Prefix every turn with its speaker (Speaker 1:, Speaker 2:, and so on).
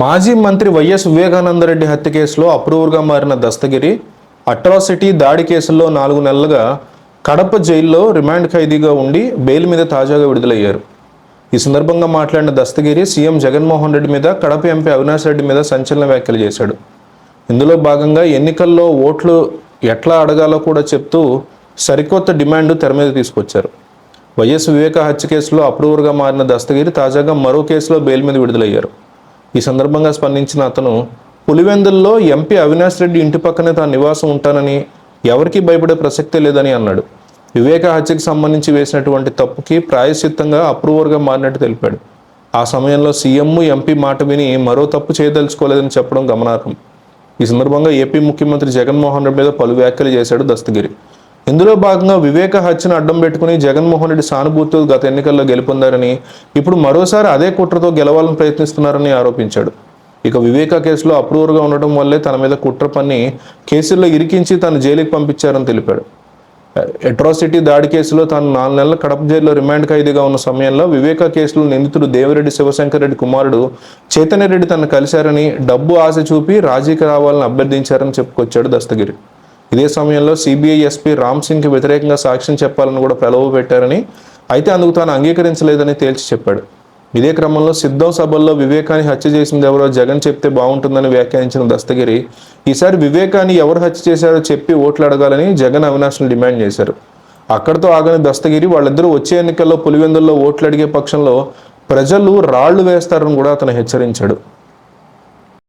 Speaker 1: మాజీ మంత్రి వైఎస్ వివేకానందరెడ్డి హత్య కేసులో అప్రూవర్గా మారిన దస్తగిరి అట్రాసిటీ దాడి కేసుల్లో నాలుగు నెలలుగా కడప జైల్లో రిమాండ్ ఖైదీగా ఉండి బెయిల్ మీద తాజాగా విడుదలయ్యారు. ఈ సందర్భంగా మాట్లాడిన దస్తగిరి సీఎం జగన్మోహన్ రెడ్డి మీద కడప ఎంపీ అవినాష్ రెడ్డి మీద సంచలన వ్యాఖ్యలు చేశాడు. ఇందులో భాగంగా ఎన్నికల్లో ఓట్లు ఎట్లా అడగాలో కూడా చెప్తూ సరికొత్త డిమాండ్ తెర మీద తీసుకొచ్చారు. వైఎస్ వివేక హత్య కేసులో అప్రూవర్గా మారిన దస్తగిరి తాజాగా మరో కేసులో బెయిల్ మీద విడుదలయ్యారు. ఈ సందర్భంగా స్పందించిన అతను పులివెందుల్లో ఎంపీ అవినాష్ రెడ్డి ఇంటి పక్కనే తాను నివాసం ఉంటానని ఎవరికీ భయపడే ప్రసక్తే లేదని అన్నాడు. వివేక హత్యకు సంబంధించి వేసినటువంటి తప్పుకి ప్రాయశ్చిత్తంగా అప్రూవర్గా మారినట్టు తెలిపాడు. ఆ సమయంలో సీఎం ఎంపీ మాట విని మరో తప్పు చేయదలుచుకోలేదని చెప్పడం గమనార్హం. ఈ సందర్భంగా ఏపీ ముఖ్యమంత్రి జగన్మోహన్ రెడ్డి మీద పలు వ్యాఖ్యలు చేశాడు దస్తగిరి. ఇందులో భాగంగా వివేక హత్యను అడ్డం పెట్టుకుని జగన్మోహన్ రెడ్డి సానుభూతితో గత ఎన్నికల్లో గెలుపొందారని ఇప్పుడు మరోసారి అదే కుట్రతో గెలవాలని ప్రయత్నిస్తున్నారని ఆరోపించాడు. ఇక వివేక కేసులో అప్రూవర్గా ఉండటం వల్లే తన మీద కుట్ర పన్ని కేసుల్లో ఇరికించి తను జైలుకి పంపించారని తెలిపాడు. అట్రాసిటీ దాడి కేసులో తాను నాలుగు నెలల కడప జైల్లో రిమాండ్ ఖైదీగా ఉన్న సమయంలో వివేక కేసులో నిందితుడు దేవిరెడ్డి శివశంకర్ రెడ్డి కుమారుడు చైతన్య రెడ్డి తనను కలిశారని డబ్బు ఆశ చూపి రాజీకి రావాలని అభ్యర్థించారని చెప్పుకొచ్చాడు దస్తగిరి. ఇదే సమయంలో సిబిఐ ఎస్పీ రామ్ సింగ్కి వ్యతిరేకంగా సాక్ష్యం చెప్పాలని కూడా ప్రలోభ పెట్టారని అయితే అందుకు తాను అంగీకరించలేదని తేల్చి చెప్పాడు. ఇదే క్రమంలో సిద్ధం సభల్లో వివేకాన్ని హత్య చేసింది ఎవరో జగన్ చెప్తే బాగుంటుందని వ్యాఖ్యానించిన దస్తగిరి ఈసారి వివేకాన్ని ఎవరు హత్య చేశారో చెప్పి ఓట్లు అడగాలని జగన్ అవినాష్ను డిమాండ్ చేశారు. అక్కడితో ఆగని దస్తగిరి వాళ్ళిద్దరూ వచ్చే ఎన్నికల్లో పులివెందుల్లో ఓట్లు అడిగే పక్షంలో ప్రజలు రాళ్ళు వేస్తారని కూడా అతను హెచ్చరించాడు.